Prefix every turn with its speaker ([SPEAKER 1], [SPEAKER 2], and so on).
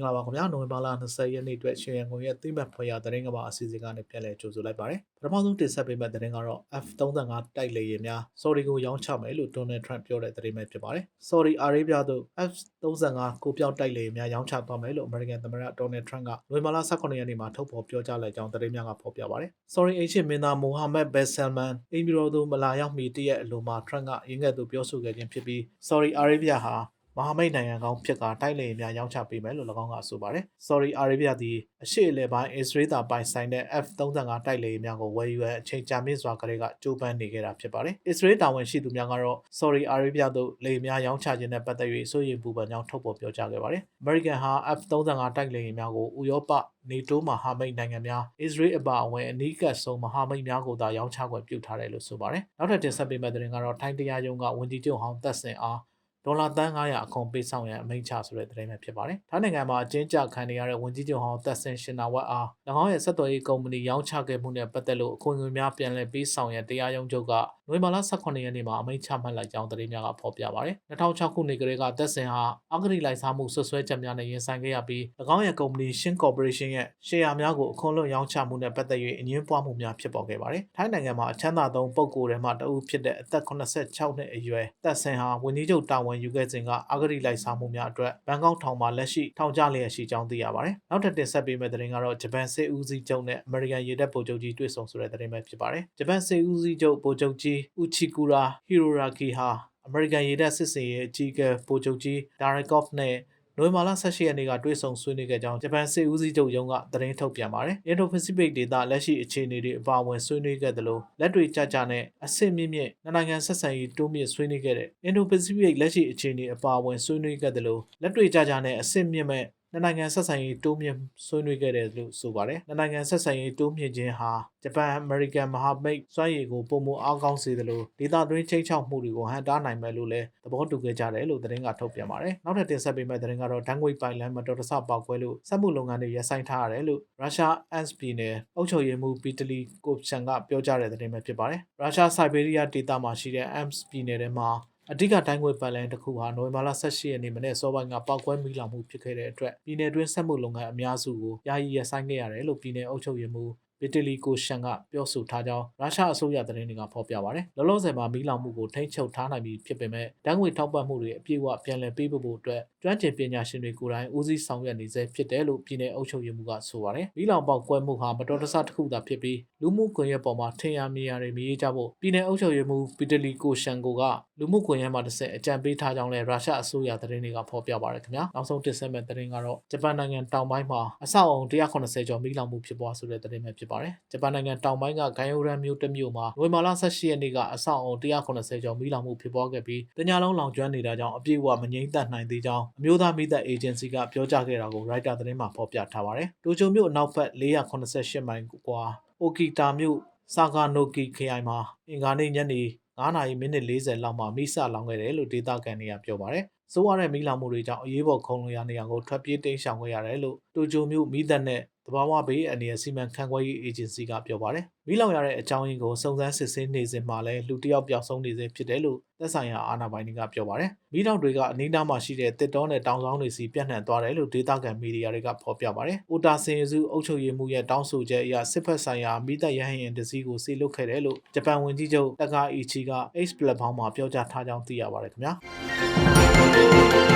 [SPEAKER 1] င်္ဂလာပါခင်ဗျာနိုဝင်ဘာလ20ရက်နေ့အတွက်ရှင်ရန်ကုန်ရဲ့သိမှတ်ဖွယ်ရသတင်းကမ္ဘာအစီအစဉ်ကနေပြန်လည်ကြိုဆိုလိုက်ပါတယ်ပထမဆုံးတင်ဆက်ပေးမယ့်သတင်းကတော့ F35 တိုက်လေယာဉ်များ Saudi ကိုရောင်းချမယ်လို့ Donald Trump ပြောတဲ့သတင်းပဲဖြစ်ပါတယ် Saudi Arabia သို့ F35 ကိုပြောင်းတိုက်လေယာဉ်များရောင်းချသွားမယ်လို့ American သမ္မတ Donald Trump ကနိုဝင်ဘာလ18ရက်နေ့မှာထုတ်ဖော်ပြောကြားလိုက်ကြောင်းသတင်းများကဖော်ပြပါတယ် Saudi အရှင်မင်းသား Mohammed bin Salman အင်ဘီရိုသို့မလာရောက်မီတည့်ရဲ့အလိုမှာ Trump ကရင်းခဲ့သူပြောဆိုခဲ့ခြင်းဖြစ်ပြီး Saudi Arabia ဟာ မဟာမိတ်နိုင်ငံကောင်းဖြစ်ကတိုက်လေယာဉ်များရောင်းချပေးမယ်လို့၎င်းကဆိုပါတယ်။ Saudi Arabia သည်အရှေ့အလယ်ပိုင်း Israel တာပိုင်ဆိုင်တဲ့ F-35 တိုက်လေယာဉ်များကိုဝယ်ယူရန်အချိန်ကြာမြင့်စွာကလေးကကြိုးပမ်းနေခဲ့တာဖြစ်ပါတယ်။ Israel တာဝန်ရှိသူများကတော့ Saudi Arabia သို့လေယာဉ်များရောင်းချခြင်းနဲ့ပတ်သက်၍စိုးရိမ်ပူပန်ကြောင်းထုတ်ဖော်ပြောကြားခဲ့ပါတယ်။ American ဟာ F-35 တိုက်လေယာဉ်များကိုဥရောပနေတိုးမဟာမိတ်နိုင်ငံများအစ္စရေးအပါအဝင်အနီးကပ်ဆုံးမဟာမိတ်များကိုသာရောင်းချခွင့်ပြုထားတယ်လို့ဆိုပါတယ်။နောက်ထပ်တင်ဆက်ပေးမယ့်သတင်းကတော့ထိုင်းတရားရုံးကဝန်ကြီးချုပ်ဟောင်းသက်စင်အား ဒေါ်လာတန်း900အခွန်ပေးဆောင်ရန်အမိန့်ချဆိုတဲ့သတင်းပဲဖြစ်ပါတယ်။ထိုင်းနိုင်ငံမှာအကျဉ်းချခံနေရတဲ့ဝန်ကြီးချုပ်ဟောင်းသက်ဆင်ရှင်နာဝတ်အား၎င်းရဲ့ဆက်သွယ်ရေးကုမ္ပဏီရောင်းချခဲ့မှုနဲ့ပတ်သက်လို့အခွင့်အရေးများပြန်လည်ပေးဆောင်ရန်တရားရုံးချုပ်ကနိုဝင်ဘာလ18ရက်နေ့မှာအမိန့်ချမှတ်လိုက်ကြောင်းသတင်းများကဖော်ပြပါတယ်။2006ခုနှစ်ကလေးကသက်ဆင်ဟာအဂတိလိုက်စားမှုဆွဆွဲချက်များနဲ့ရင်ဆိုင်ခဲ့ရပြီး၎င်းရဲ့ကုမ္ပဏီရှင်းကော်ပိုရေးရှင်းရဲ့ရှယ်ယာများကိုအခွန်လွှတ်ရောင်းချမှုနဲ့ပတ်သက်၍အငင်းပွားမှုများဖြစ်ပေါ်ခဲ့ပါတယ်။ထိုင်းနိုင်ငံမှာအချမ်းသာဆုံးပုဂ္ဂိုလ်တွေမှတဦးဖြစ်တဲ့အသက်86နှစ်အရွယ်သက်ဆင်ဟာဝန်ကြီးချုပ်တာဝန်ယူခဲ့စဉ်ကအဂတိလိုက်စားမှုများအတွက်ဘန်ကောက်ထောင်မှာလက်ရှိထောင်ကျလျက်ရှိကြောင်းသိရပါတယ်။နောက်ထပ်တင်ဆက်ပေးမယ့်သတင်းကတော့ဂျပန်စစ်ဦးစီးချုပ်နဲ့အမေရိကန်ရေတပ်ဗိုလ်ချုပ်ကြီးတွေ့ဆုံဆိုတဲ့သတင်းပဲဖြစ်ပါတယ်။ဂျပန်စစ်ဦးစီးချုပ်ဗိုလ်ချုပ်ကြီးဥချီကူရာဟီရိုရာကီဟာအမေရိကန်ရေတပ်စစ်စင်ရေးအကြီးအကဲဗိုလ်ချုပ်ကြီးဒါရိုက်ကော့ဖ်နဲ့ နိုဝင်ဘာလ18ရက်နေ့ကတွေ့ဆုံဆွေးနွေးခဲ့ကြောင်းဂျပန်စစ်ဦးစီးချုပ်ရုံးကသတင်းထုတ်ပြန်ပါတယ်။ Indo-Pacific ဒေသလက်ရှိအခြေအနေတွေအပါအဝင်ဆွေးနွေးခဲ့သလိုလက်တွေကြကြနဲ့အဆင့်မြင့်မြင့်နိုင်ငံဆက်ဆံရေးတိုးမြင့်ဆွေးနွေးခဲ့တဲ့ Indo-Pacific လက်ရှိအခြေအနေအပါအဝင်ဆွေးနွေးခဲ့သလိုလက်တွေကြကြနဲ့အဆင့်မြင့်မဲ့ နှစ်နိုင်ငံဆက်ဆံရေးတိုးမြင့်ဆွေးနွေးခဲ့တယ်လို့ဆိုပါတယ်။နှစ်နိုင်ငံဆက်ဆံရေးတိုးမြင့်ခြင်းဟာဂျပန်အမေရိကန်မဟာမိတ်စွမ်းရည်ကိုပုံမအားကောင်းစေသလိုဒေသတွင်းချိန်ချောက်မှုတွေကိုဟန်တားနိုင်မယ်လို့လည်းသဘောတူခဲ့ကြတယ်လို့သတင်းကထုတ်ပြန်ပါတယ်။နောက်ထပ်တင်ဆက်ပေးမယ့်သတင်းကတော့ဒန်ငွေပိုင်လန်မတော်တဆပေါက်ကွဲလို့စက်မှုလုပ်ငန်းတွေရပ်ဆိုင်းထားရတယ်လို့ရုရှားအန်စ်ပြည်နယ်အုပ်ချုပ်ရေးမှူးပီတလီကိုချန်ကပြောကြားတဲ့သတင်းပဲဖြစ်ပါတယ်။ရုရှားစိုက်ဘေးရီးယားဒေသမှာရှိတဲ့အမ်စ်ပြည်နယ်ထဲမှာ အဓိကတိုင်းငွေပတ်လန်တစ်ခုဟာနိုဝင်ဘာလ18ရက်နေ့မနေ့စောပိုင်းကပောက်ကွဲမိလောင်မှုဖြစ်ခဲ့တဲ့အတွက်ပြည်내တွင်းဆက်မှုလုပ်ငန်းအများစုကိုယာယီရပ်ဆိုင်းခဲ့ရတယ်လို့ပြည်내အုပ်ချုပ်ရေးမှူး ဗီတလီကိုရှန်ကပြောဆိုထားကြောင်းရုရှားအစိုးရသတင်းတွေကဖော်ပြပါတယ်။လောလောဆယ်မှာမီးလောင်မှုကိုထိန်းချုပ်ထားနိုင်ပြီဖြစ်ပေမဲ့တန်းငွေထောက်ပံ့မှုတွေအပြည့်အဝပြန်လည်ပေးဖို့အတွက်ကျွမ်းကျင်ပညာရှင်တွေကိုယ်တိုင်ဦးစီးဆောင်ရွက်နေစေဖြစ်တယ်လို့ပြည်내အုပ်ချုပ်ရေးမှူးကဆိုပါတယ်။မီးလောင်ပေါက်ကွဲမှုဟာမတော်တဆတစ်ခုသာဖြစ်ပြီးလူမှုကွန်ရက်ပေါ်မှာထင်ရမြင်ရတွေမြည်ကြဖို့ပြည်내အုပ်ချုပ်ရေးမှူးဗီတလီကိုရှန်ကိုကလူမှုကွန်ရက်မှာတစ်ဆက်အကြံပေးထားကြောင်းလည်းရုရှားအစိုးရသတင်းတွေကဖော်ပြပါတယ်ခင်ဗျာ။နောက်ဆုံးတင်ဆက်မဲ့သတင်းကတော့ဂျပန်နိုင်ငံတောင်ပိုင်းမှာအဆောက်အုံ180ကျော်မီးလောင်မှုဖြစ်ပွားဆိုတဲ့သတင်းပဲဖြစ်ပါတယ်။ဂျပန်နိုင်ငံတောင်ပိုင်းကဂိုင်ယိုရန်မြို့တစ်မြို့မှာနိုဝင်ဘာလ18ရက်နေ့ကအဆောက်အုံ180ကျော်မီးလောင်မှုဖြစ်ပွားခဲ့ပြီးတညလုံးလောင်ကျွမ်းနေတာကြောင့်အပြည့်အဝမငြိမ်းသက်နိုင်သေးကြောင်းအမျိုးသားမိသက်အေဂျင်စီကပြောကြားခဲ့တာကိုရိုက်တာသတင်းမှာဖော်ပြထားပါတယ်။တိုကျိုမြို့အနောက်ဘက်488မိုင်ကွာအိုကီတာမြို့ဆာဂါနိုကီခရိုင်မှာအင်္ဂါနေ့ညနေ9နာရီမိနစ်40လောက်မှာမိစလောင်ခဲ့တယ်လို့ဒေသခံတွေကပြောပါတယ်။စိုးရတဲ့မီးလောင်မှုတွေကြောင့်အရေးပေါ်ခုံလွန်ရာနေရာကိုထွက်ပြေးတိမ်းရှောင်ခဲ့ရတယ်လို့တိုကျိုမြို့မိသက်နဲ့တ ဘာဝဘေးအနေနဲ့စီမံခန့်ခွဲရေးအေဂျင်စီကပြောပါတယ်။မိလောင်ရတဲ့အကြောင်းရင်းကိုစုံစမ်းစစ်ဆေးနေစဉ်မှာလည်းလူတစ်ယောက်ပျောက်ဆုံးနေစေဖြစ်တယ်လို့သက်ဆိုင်ရာအာဏာပိုင်တွေကပြောပါတယ်။မိတောင်တွေကအနီးနားမှာရှိတဲ့တစ်တောနဲ့တောင်ဆောင်တွေစီပြန့်နှံ့သွားတယ်လို့ဒေသခံမီဒီယာတွေကဖော်ပြပါတယ်။အိုတာစင်ရစုအုပ်ချုပ်ရေးမှုရဲ့တောင်းဆိုချက်အရစစ်ဖက်ဆိုင်ရာမိသက်ရဟရင်တစည်းကိုစီလုခဲ့တယ်လို့ဂျပန်ဝန်ကြီးချုပ်တကာအီချီက H platform မှာပြောကြားထားကြောင်းသိရပါတယ်ခင်ဗျာ။